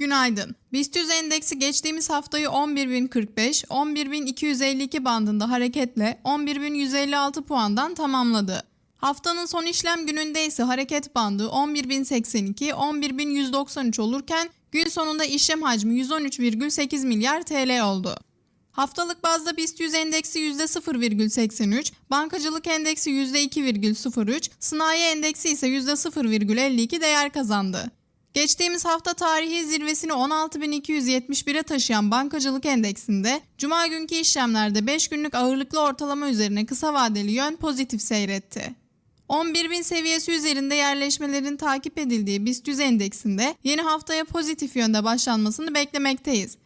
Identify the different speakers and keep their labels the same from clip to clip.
Speaker 1: Günaydın. BIST 100 endeksi geçtiğimiz haftayı 11.045, 11.252 bandında hareketle 11.156 puandan tamamladı. Haftanın son işlem gününde ise hareket bandı 11.082, 11.193 olurken gün sonunda işlem hacmi 113,8 milyar TL oldu. Haftalık bazda BIST 100 endeksi %0,83, bankacılık endeksi %2,03, sanayi endeksi ise %0,52 değer kazandı. Geçtiğimiz hafta tarihi zirvesini 16.271'e taşıyan bankacılık endeksinde cuma günkü işlemlerde 5 günlük ağırlıklı ortalama üzerine kısa vadeli yön pozitif seyretti. 11.000 seviyesi üzerinde yerleşmelerin takip edildiği BIST 100 endeksinde yeni haftaya pozitif yönde başlanmasını beklemekteyiz.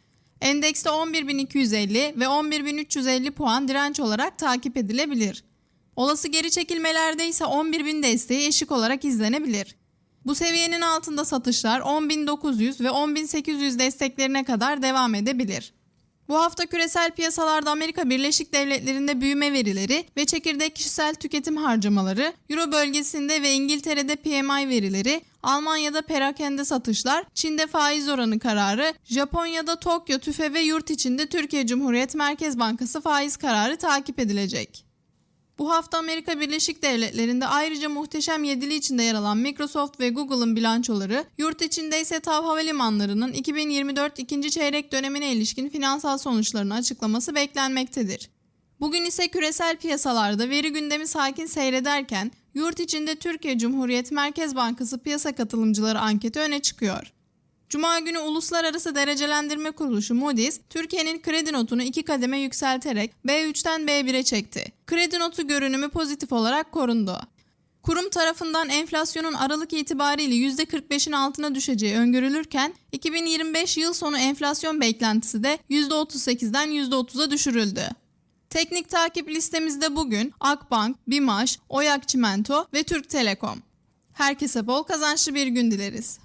Speaker 1: Endekste 11.250 ve 11.350 puan direnç olarak takip edilebilir. Olası geri çekilmelerde ise 11.000 desteği eşik olarak izlenebilir. Bu seviyenin altında satışlar 10.900 ve 10.800 desteklerine kadar devam edebilir. Bu hafta küresel piyasalarda Amerika Birleşik Devletleri'nde büyüme verileri ve çekirdek kişisel tüketim harcamaları, Euro bölgesinde ve İngiltere'de PMI verileri, Almanya'da perakende satışlar, Çin'de faiz oranı kararı, Japonya'da Tokyo tüfe ve yurt içinde Türkiye Cumhuriyet Merkez Bankası faiz kararı takip edilecek. Bu hafta Amerika Birleşik Devletleri'nde ayrıca muhteşem yedili içinde yer alan Microsoft ve Google'ın bilançoları, yurt içinde ise TAV Havalimanları'nın 2024 ikinci çeyrek dönemine ilişkin finansal sonuçlarını açıklaması beklenmektedir. Bugün ise küresel piyasalarda veri gündemi sakin seyrederken, yurt içinde Türkiye Cumhuriyet Merkez Bankası piyasa katılımcıları anketi öne çıkıyor. Cuma günü Uluslararası Derecelendirme Kuruluşu Moody's, Türkiye'nin kredi notunu iki kademe yükselterek B3'ten B1'e çekti. Kredi notu görünümü pozitif olarak korundu. Kurum tarafından enflasyonun Aralık itibariyle %45'in altına düşeceği öngörülürken 2025 yıl sonu enflasyon beklentisi de %38'den %30'a düşürüldü. Teknik takip listemizde bugün Akbank, BİMAŞ, Oyak Çimento ve Türk Telekom. Herkese bol kazançlı bir gün dileriz.